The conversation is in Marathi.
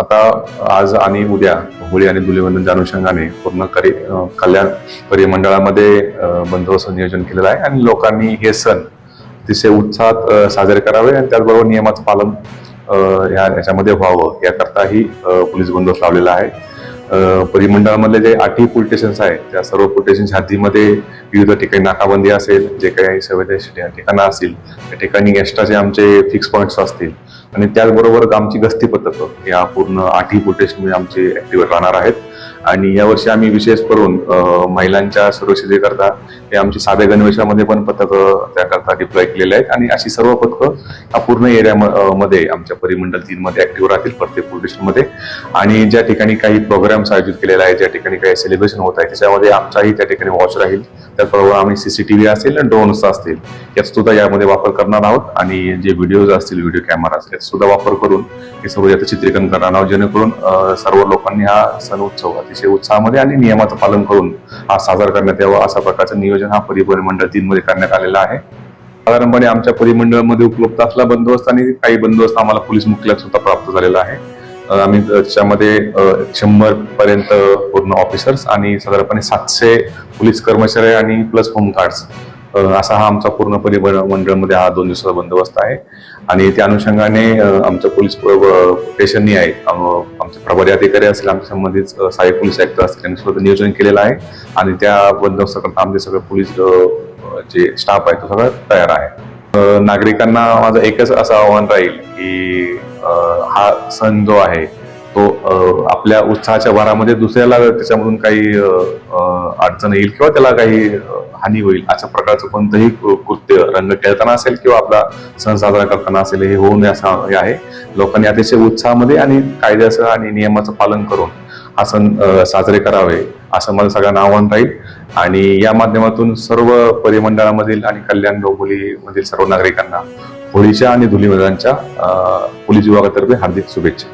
आता आज आणि उद्या होळी आणि धुलीवंदनच्या अनुषंगाने पूर्ण करी कल्याण परिमंडळामध्ये बंदोबस्त नियोजन केलेलं आहे आणि लोकांनी हे सण अतिशय उत्साहात साजरे करावे आणि त्याचबरोबर नियमाचं पालन ह्या या याच्यामध्ये व्हावं याकरताही पोलीस बंदोबस्त लावलेला आहे. परिमंडळामधले जे आठही पोलीस स्टेशन्स आहेत त्या सर्व पोलीस स्टेशनच्या हद्दीमध्ये विविध ठिकाणी नाकाबंदी असेल जे काही संवेदनशील ठिकाणं असतील त्या ठिकाणी एक्स्ट्राचे आमचे फिक्स पॉईंट्स असतील. आणि त्याचबरोबर आमची गस्ती पथकं या पूर्ण आठही पोलीस स्टेशनमध्ये आमचे ऍक्टिव्ह राहणार आहेत. आणि यावर्षी आम्ही विशेष करून महिलांच्या सुरक्षितेकरता हे आमची साध्या गणवेशामध्ये पण पथकं त्याकरता डिप्लॉय केलेले आहेत. आणि अशी सर्व पथकं या पूर्ण एरियामध्ये आमच्या परिमंडल तीनमध्ये ऍक्टिव्ह राहतील प्रत्येक पोलीस स्टेशनमध्ये. आणि ज्या ठिकाणी काही प्रोग्राम प्रोग्राम्स आयोजित केलेला आहे ज्या ठिकाणी काही सेलिब्रेशन होत आहे त्याच्यामध्ये आमचाही त्या ठिकाणी वॉच राहील. त्याचबरोबर आम्ही सीसीटीव्ही असेल ड्रोन्स असतील यात सुद्धा यामध्ये वापर करणार आहोत. आणि जे व्हिडिओज असतील व्हिडिओ कॅमेरा असतील याचा सुद्धा वापर करून हे सर्व याचं चित्रीकरण करणार आहोत. जेणेकरून सर्व लोकांनी हा सण उत्सव अतिशय उत्साहामध्ये आणि नियमाचं पालन करून हा साजरा करण्यात यावा अशा प्रकारचं नियोजन हा परिवहन मंडळ तीनमध्ये करण्यात आलेला आहे. साधारणपणे आमच्या परिमंडळामध्ये उपलब्ध असला बंदोबस्त आणि काही बंदोबस्त आम्हाला पोलीस मुख्यालयात सुद्धा प्राप्त झालेला आहे. आम्ही त्याच्यामध्ये शंभर पर्यंत पूर्ण ऑफिसर्स आणि साधारणपणे सातशे पोलीस कर्मचारी आणि प्लस होमगार्ड्स असा हा आमचा पूर्ण परिवहन मंडळमध्ये हा दोन दिवसाचा बंदोबस्त आहे. आणि त्या अनुषंगाने आमच्या पोलीस स्टेशननी आहे. आमचे प्रभारी अधिकारी असतील आमच्या संबंधित अं, सहाय्यक पोलीस आयुक्त असतील त्यांनी सुद्धा नियोजन केलेलं आहे. आणि त्या बंदोबस्ताकरता आमचे सगळे पोलीस जे स्टाफ आहे तो सगळा तयार आहे. नागरिकांना माझं एकच असं आव्हान राहील की हा सण जो आहे तो आपल्या उत्साहाच्या भरामध्ये दुसऱ्याला त्याच्यामधून काही अडचण येईल किंवा त्याला काही हानी होईल अशा प्रकारचं कोणतंही कृत्य रंग खेळताना असेल किंवा आपला सण साजरा करताना असेल हे होऊ नये असं हे आहे. लोकांनी अतिशय उत्साहामध्ये आणि कायद्याचं आणि नियमाचं पालन करून हा सण साजरे करावे असं मला सगळ्यांना आव्हान राहील. आणि या माध्यमातून सर्व परिमंडळामधील आणि कल्याण डोंबिवलीमधील सर्व नागरिकांना होळीच्या आणि धुलीवंदनच्या पोलीस विभागातर्फे हार्दिक शुभेच्छा.